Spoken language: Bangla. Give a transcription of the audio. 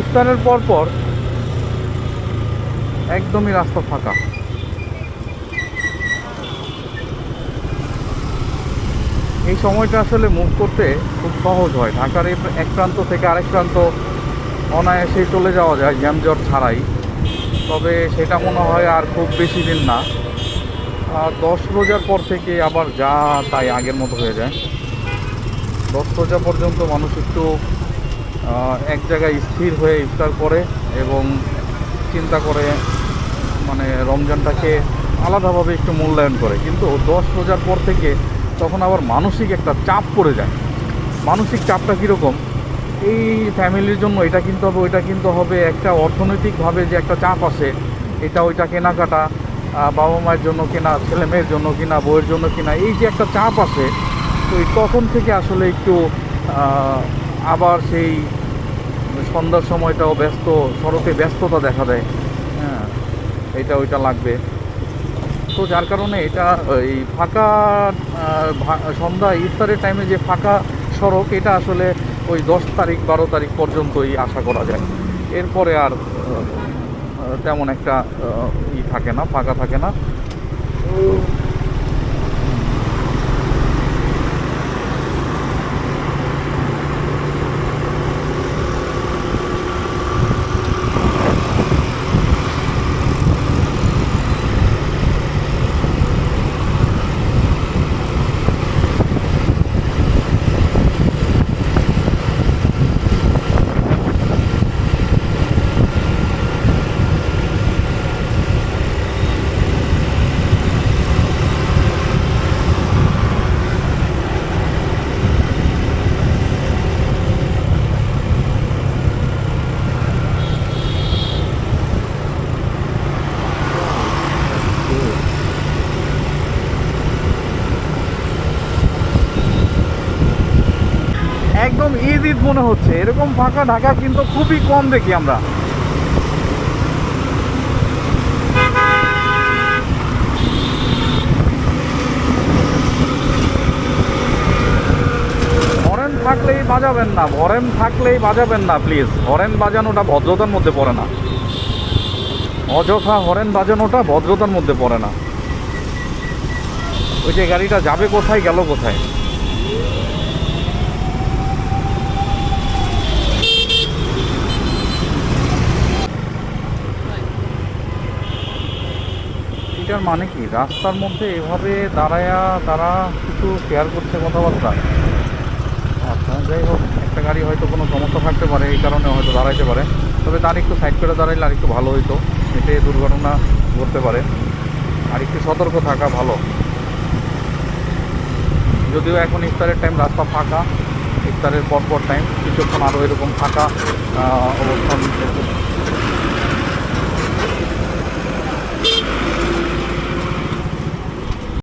ইফতারের পর পর একদমই রাস্তা ফাঁকা। এই সময়টা আসলে মুভ করতে খুব সহজ হয়। ঢাকার এক প্রান্ত থেকে আরেক প্রান্ত অনায়াসে চলে যাওয়া যায় জ্যামজট ছাড়াই। তবে সেটা মনে হয় আর খুব বেশি দিন না। আর দশ রোজার পর থেকে আবার যা তাই আগের মতো হয়ে যায়। দশ রোজা পর্যন্ত মানুষ একটু এক জায়গায় স্থির হয়ে ইফতার করে এবং চিন্তা করে মানে রমজানটাকে আলাদাভাবে একটু মূল্যায়ন করে। কিন্তু দশ রোজার পর থেকে তখন আবার মানসিক একটা চাপ পড়ে যায়। মানসিক চাপটা কীরকম? এই ফ্যামিলির জন্য এটা কিনতে হবে, ওইটা কিনতে হবে, একটা অর্থনৈতিকভাবে যে একটা চাপ আসে এটা ওইটা কেনাকাটা বাবা মায়ের জন্য কেনা, ছেলে মেয়ের জন্য কিনা, বউয়ের জন্য কিনা, এই যে একটা চাপ আসে তো তখন থেকে আসলে একটু আবার সেই সন্ধ্যার সময়টাও ব্যস্ত সড়কে ব্যস্ততা দেখা দেয়। হ্যাঁ এটা ওইটা লাগবে। তো যার কারণে এটা, এই ফাঁকা সন্ধ্যা, ইফতারের টাইমে যে ফাঁকা সড়ক, এটা আসলে ওই দশ তারিখ, বারো তারিখ পর্যন্তই আশা করা যায়। এরপরে আর তেমন একটা ই থাকে না, ফাঁকা থাকে না। ঈদ মনে হচ্ছে। এরকম ফাঁকা ঢাকা কিন্তু খুবই কম দেখি আমরা। হরেন থাকলেই বাজাবেন না হরেন থাকলেই বাজাবেন না প্লিজ হরেন বাজানোটা ভদ্রতার মধ্যে পড়ে না। অযথা হরেন বাজানোটা ভদ্রতার মধ্যে পড়ে না। ওই যে গাড়িটা যাবে কোথায়, গেল কোথায়? এটার মানে কি? রাস্তার মধ্যে এভাবে দাঁড়ায়া তারা কিছু শেয়ার করছে কথাবার্তা? আচ্ছা যাই হোক, একটা গাড়ি হয়তো কোনো সমস্যা থাকতে পারে, এই কারণে হয়তো দাঁড়াইতে পারে। তবে তার একটু সাইড করে দাঁড়াইলে আর একটু ভালো হইতো, এতে দুর্ঘটনা ঘটতে পারে। আর একটু সতর্ক থাকা ভালো। যদিও এখন ইফতারের টাইম রাস্তা ফাঁকা, ইফতারের পরপর টাইম কিছুক্ষণ আরও এরকম ফাঁকা অবস্থান।